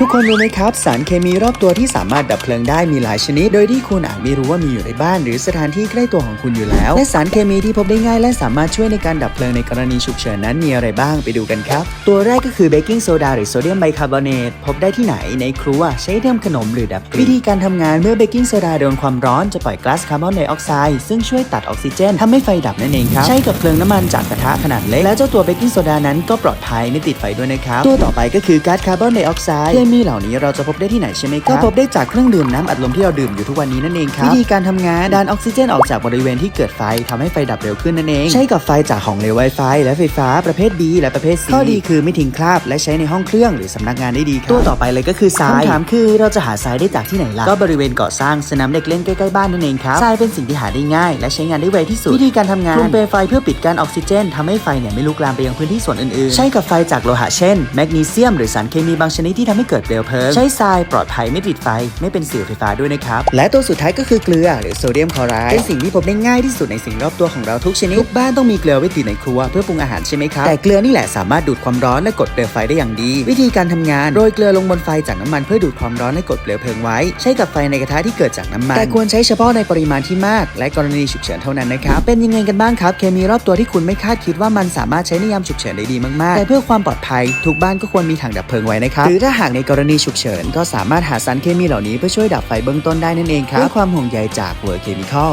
ทุกคนรู้ไหมครับ สารเคมีรอบตัวที่สามารถดับเพลิงได้มีหลายชนิด โดยที่คุณอาจไม่รู้ว่ามีอยู่ในบ้าน หรือสถานที่ใกล้ตัวของคุณอยู่แล้ว และสารเคมีที่พบได้ง่าย และสามารถช่วยในการดับเพลิงในกรณีฉุกเฉินนั้นมีอะไรบ้างไปดูกันครับ ตัวแรกก็คือเบกกิ้งโซดาหรือโซเดียมไบคาร์บอเนตพบได้ที่ไหนในครัวใช้ทำขนมหรือดับกลิ่นวิธีการทำงานเมื่อเบกกิ้งโซดาโดนความร้อนจะปล่อยก๊าซคาร์บอนไดออกไซด์ซึ่งช่วยตัดออกซิเจนทำให้ไฟดับนั่นเองครับใช้กับเพลิงน้ำมันจากกระทะขนาดเล็กและเจ้าตัวเบกกิ้งโซดานั้นก็ปลอดภัยไม่ติดไฟด้วยนะครับตัวต่อไปก็คือก๊าซคาร์บอนไดออกไซด์มีเหล่านี้เราจะพบได้ที่ไหนใช่ไหมครับก็พบได้จากเครื่องดื่มน้ำอัดลมที่เราดื่มอยู่ทุกวันนี้นั่นเองครับวิธีการทำงานดันออกซิเจนออกจากบริเวณที่เกิดไฟทำให้ไฟดับเร็วขึ้นนั่นเอง ใช้กับไฟจากของเหลวไวไฟและไฟฟ้าประเภท B และประเภท C ข้อดีคือไม่ทิ้งคราบและใช้ในห้องเครื่องหรือสำนักงานได้ดีครับตัวต่อไปเลยก็คือทรายคำถามคือเราจะหาทรายได้จากที่ไหนล่ะก็บริเวณก่อสร้างสนามเด็กเล่นใกล้ๆบ้านนั่นเองครับทรายเป็นสิ่งที่หาได้ง่าย และใช้งานได้ไวที่สุดวิธีการทำงานคลุมเปลวไฟเพื่อปิดการออกซิเจนทำให้ไฟเนี่ยไม่ลุกลามไปยังพื้นที่ส่วนอื่นๆ ใช้กับไฟจากโลหะเช่นแมกนีเซียมหรือสารเคมีบางชนิดที่ทำให้เกิดเปลวเพลิง ใช้ทรายปลอดภัยไม่ติดไฟ ไม่เป็นเสียวไฟฟ้าด้วยนะครับ และตัวสุดท้ายก็คือเกลือ หรือโซเดียมคลอไรด์เป็นสิ่งที่พบได้ง่ายที่สุดในสิ่งรอบตัวของเราทุกชนิดทุกบ้านต้องมีเกลือไว้ติดในครัวเพื่อปรุงอาหารใช่ไหมครับแต่เกลือนี่แหละสามารถดูดความร้อนและกดเปลวไฟได้อย่างดี วิธีการทำงานโรยเกลือลงบนไฟจากน้ำมันเพื่อดูดความร้อนและกดเปลวเพลิงไว้ ใช้กับไฟในกระทะที่เกิดจากน้ำมัน แต่ควรใช้เฉพาะในปริมาณที่มาก และกรณีฉุกเฉินเท่านั้นนะครับเป็นยังไงกันบ้างครับ เคมีรอบตัวที่คุณไม่คาดคิดว่ามันสามารถใช้ในยามฉุกเฉินได้ดีมากๆ แต่เพื่อความปลอดภัยทุกบ้านก็ควรมีถังดับเพลิงไว้นะครับหรือถ้าหากในกรณีฉุกเฉิน ก็สามารถหาสารเคมีเหล่านี้เพื่อช่วยดับไฟเบื้องต้นได้นั่นเองครับด้วยความห่วงใยจาก World Chemical